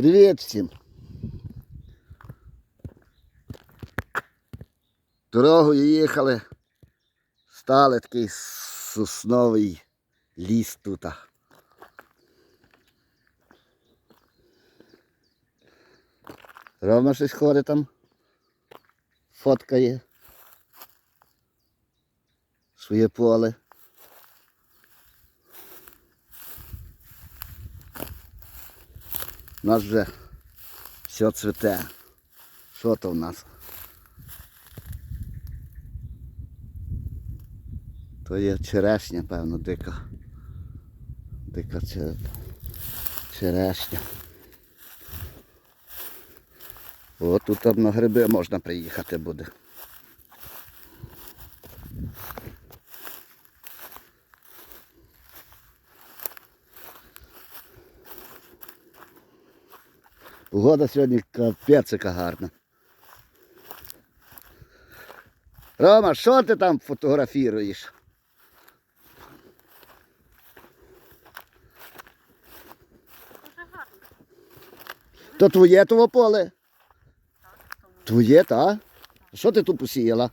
Привіт всім. Дорогою їхали. Стали такий сосновий ліс тут. Ровно щось ходить там. Фоткає. Своє поле. У нас вже все цвіте. Що то в нас? То є черешня, певно, дика. Дика чер- черешня. О, тут на гриби можна приїхати буде. Погода сьогодні капець яка гарна. Рома, що ти там фотографіруєш? То твоє того поле? Твоє, та? Що ти тут посіяла?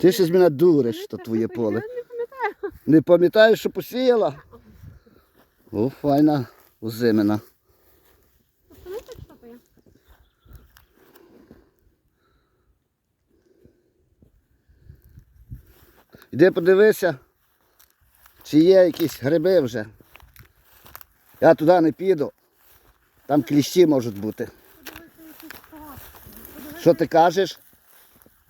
Ти ще з мене дуриш, що твоє поле. Не пам'ятаю. Не пам'ятаєш, що посіяла? О, файна що то? Іди подивися, чи є якісь гриби вже. Я туди не піду. Там кліщі можуть бути. Що ти кажеш?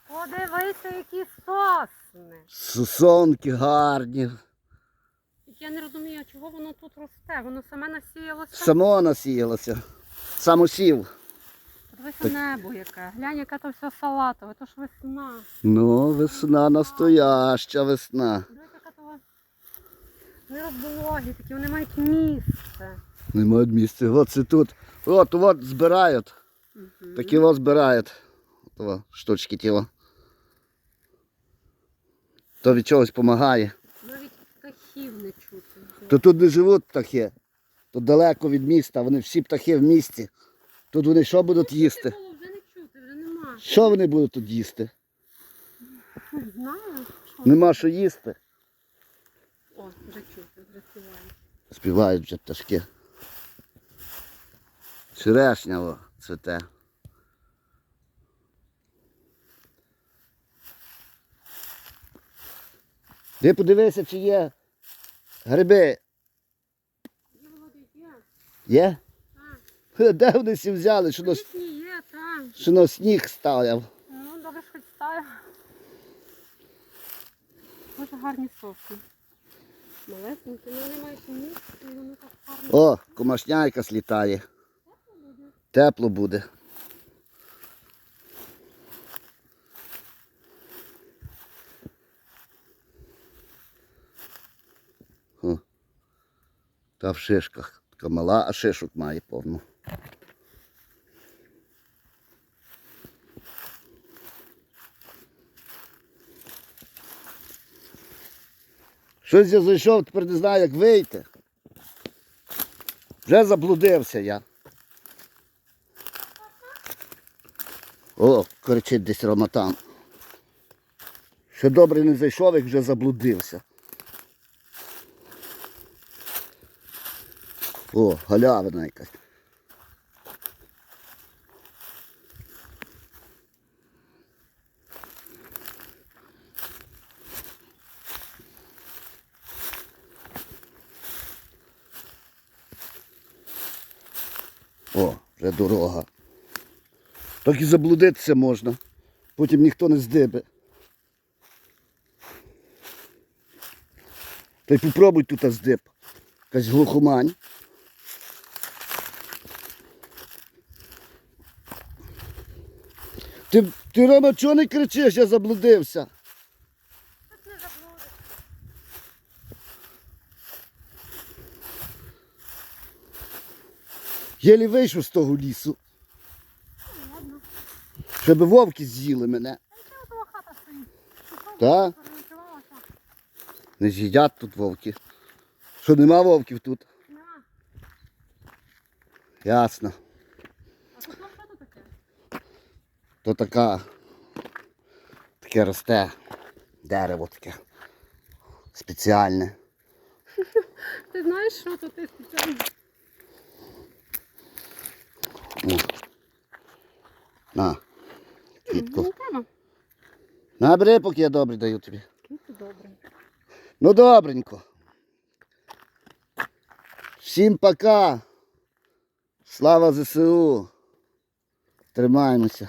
Подивися, які сосни. Сосонки гарні. Я не розумію, чого воно тут росте. Воно саме насіялося. Само насіялося. Самосів. Подивися небо яке. Глянь, яке то все салатове, то ж весна. Ну, весна настояща весна. Дивись, яка то не роздологі, такі вони мають місце. Немає місця. От це тут. От, от збирають. Мгм. Такі от збирають. О, штучки тіла. То від чогось допомагає. Навіть птахів не. То тут не живуть птахи. Тут далеко від міста, вони всі птахи в місті. Тут вони що будуть їсти? Що вони будуть тут їсти? Не знаю. Нема що їсти. О, вже чути, вже співають. Співають вже пташки. Черешня о, цвете. Ти подивися, чи є гриби. Є? Так. Де вони всі взяли, що на, є, так. що на сніг ставив? Ну, добре, що хоч ставив. Дуже гарні сосни. Малесенькі, ну вони мають місце, і вони так гарно. О, комашня якась. Тепло буде. Та в шишках. Така мала, а шишок має повну. Щось я зайшов, тепер не знаю, як вийти. Вже заблудився я. О, кричить десь Роматан. Ще добре не зайшов, як вже заблудився. О, галявина якась. О, вже дорога. Так і заблудитися можна. Потім ніхто не здибе. Та й попробуй тут здиб. Якась глухомань. Ти, ти Рома, чого не кричиш, я заблудився? Тут не заблудиш. Єлі вийшов з того лісу, Ладно. щоб вовки з'їли мене. Та. Не з'їдять тут вовки. Що нема вовків тут? Нема. Ясно. А потім що тут таке? То така. Таке росте. Дерево таке. Спеціальне. Ти знаєш, що тут ти спеціально? О. На. Квітку. Ну. Набери, поки я добре даю тобі. Квіти добре. Ну добренько. Всім пока. Слава ЗСУ. Тримаємося.